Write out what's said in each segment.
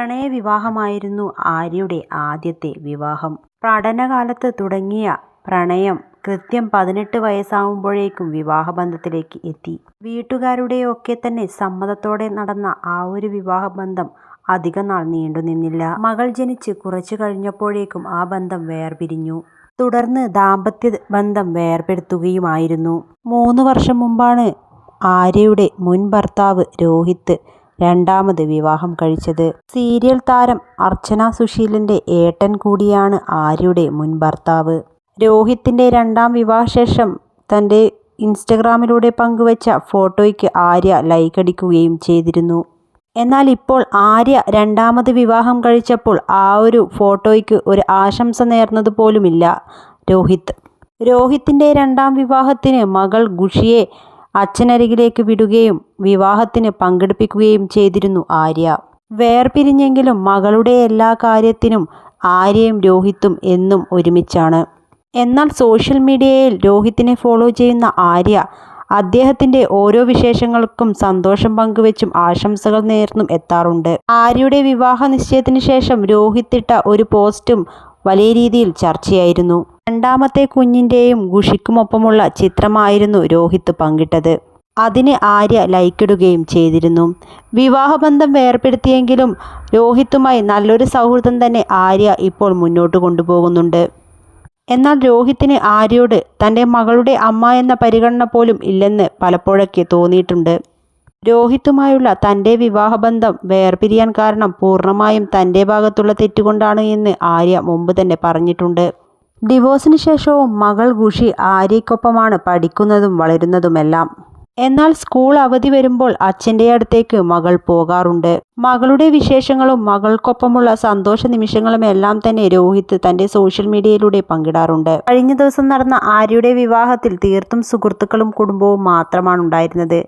പ്രണയവിവാഹമായിരുന്നു ആര്യയുടെ ആദ്യത്തെ വിവാഹം. പഠനകാലത്ത് തുടങ്ങിയ പ്രണയം കൃത്യം പതിനെട്ട് വയസ്സാവുമ്പോഴേക്കും വിവാഹബന്ധത്തിലേക്ക് എത്തി. വീട്ടുകാരുടെയൊക്കെ തന്നെ സമ്മതത്തോടെ നടന്ന ആ ഒരു വിവാഹബന്ധം അധികനാൾ നീണ്ടുനിന്നില്ല. മകൾ ജനിച്ച് കുറച്ചു കഴിഞ്ഞപ്പോഴേക്കും ആ ബന്ധം വേർപിരിഞ്ഞു. തുടർന്ന് ദാമ്പത്യ ബന്ധം വേർപെടുത്തുകയുമായിരുന്നു. മൂന്ന് വർഷം മുമ്പാണ് ആര്യയുടെ മുൻ ഭർത്താവ് രോഹിത് രണ്ടാമത് വിവാഹം കഴിച്ചത്. സീരിയൽ താരം അർച്ചന സുശീലന്റെ ഏട്ടൻ കൂടിയാണ് ആര്യയുടെ മുൻ ഭർത്താവ്. രോഹിത്തിന്റെ രണ്ടാം വിവാഹശേഷം തന്റെ ഇൻസ്റ്റഗ്രാമിലൂടെ പങ്കുവച്ച ഫോട്ടോയ്ക്ക് ആര്യ ലൈക്ക് അടിക്കുകയും ചെയ്തിരുന്നു. എന്നാൽ ഇപ്പോൾ ആര്യ രണ്ടാമത് വിവാഹം കഴിച്ചപ്പോൾ ആ ഒരു ഫോട്ടോയ്ക്ക് ഒരു ആശംസ നേർന്നതുപോലുമില്ല രോഹിത്. രോഹിത്തിന്റെ രണ്ടാം വിവാഹത്തിന് മകൾ ഖുഷിയെ അച്ഛനരികിലേക്ക് വിടുകയും വിവാഹത്തിന് പങ്കെടുപ്പിക്കുകയും ചെയ്തിരുന്നു ആര്യ. വേർപിരിഞ്ഞെങ്കിലും മകളുടെ എല്ലാ കാര്യത്തിനും ആര്യയും രോഹിത്തും എന്നും ഒരുമിച്ചാണ്. എന്നാൽ സോഷ്യൽ മീഡിയയിൽ രോഹിത്തിനെ ഫോളോ ചെയ്യുന്ന ആര്യ അദ്ദേഹത്തിന്റെ ഓരോ വിശേഷങ്ങൾക്കും സന്തോഷം പങ്കുവെച്ചും ആശംസകൾ നേർന്നും എത്താറുണ്ട്. ആര്യയുടെ വിവാഹ നിശ്ചയത്തിന് ശേഷം രോഹിത്തിട്ട ഒരു പോസ്റ്റും വലിയ രീതിയിൽ ചർച്ചയായിരുന്നു. രണ്ടാമത്തെ കുഞ്ഞിന്റെയും ഖുഷിക്കുമൊപ്പമുള്ള ചിത്രമായിരുന്നു രോഹിത് പങ്കിട്ടത്. അതിന് ആര്യ ലൈക്കിടുകയും ചെയ്തിരുന്നു. വിവാഹബന്ധം വേർപ്പെടുത്തിയെങ്കിലും രോഹിത്തുമായി നല്ലൊരു സൗഹൃദം തന്നെ ആര്യ ഇപ്പോൾ മുന്നോട്ട് കൊണ്ടുപോകുന്നുണ്ട്. എന്നാൽ രോഹിത്തിന് ആര്യയോട് തന്റെ മകളുടെ അമ്മ എന്ന പരിഗണന പോലും ഇല്ലെന്ന് പലപ്പോഴൊക്കെ തോന്നിയിട്ടുണ്ട്. രോഹിത്തുമായുള്ള തന്റെ വിവാഹബന്ധം വേർപിരിയാൻ കാരണം പൂർണമായും തന്റെ ഭാഗത്തുള്ള തെറ്റുകൊണ്ടാണ് എന്ന് ആര്യ മുമ്പ് തന്നെ പറഞ്ഞിട്ടുണ്ട്. ഡിവോഴ്സിന് ശേഷവും മകൾ ഖുഷി ആര്യയ്ക്കൊപ്പമാണ് പഠിക്കുന്നതും വളരുന്നതുമെല്ലാം. എന്നാൽ സ്കൂൾ അവധി വരുമ്പോൾ അച്ഛന്റെ അടുത്തേക്ക് മകൾ പോകാറുണ്ട്. മകളുടെ വിശേഷങ്ങളും മകൾക്കൊപ്പമുള്ള സന്തോഷ നിമിഷങ്ങളും എല്ലാം തന്നെ രോഹിത് തന്റെ സോഷ്യൽ മീഡിയയിലൂടെ പങ്കിടാറുണ്ട്. കഴിഞ്ഞ ദിവസം നടന്ന ആര്യയുടെ വിവാഹത്തിൽ തീർത്തും സുഹൃത്തുക്കളും കുടുംബവും മാത്രമാണ് ഉണ്ടായിരുന്നത്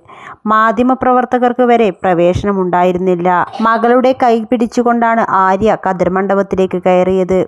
മാധ്യമപ്രവർത്തകർക്ക് വരെ പ്രവേശനം ഉണ്ടായിരുന്നില്ല മകളുടെ കൈ പിടിച്ചുകൊണ്ടാണ് ആര്യ കതിർമണ്ഡപത്തിലേക്ക് കയറിയത്.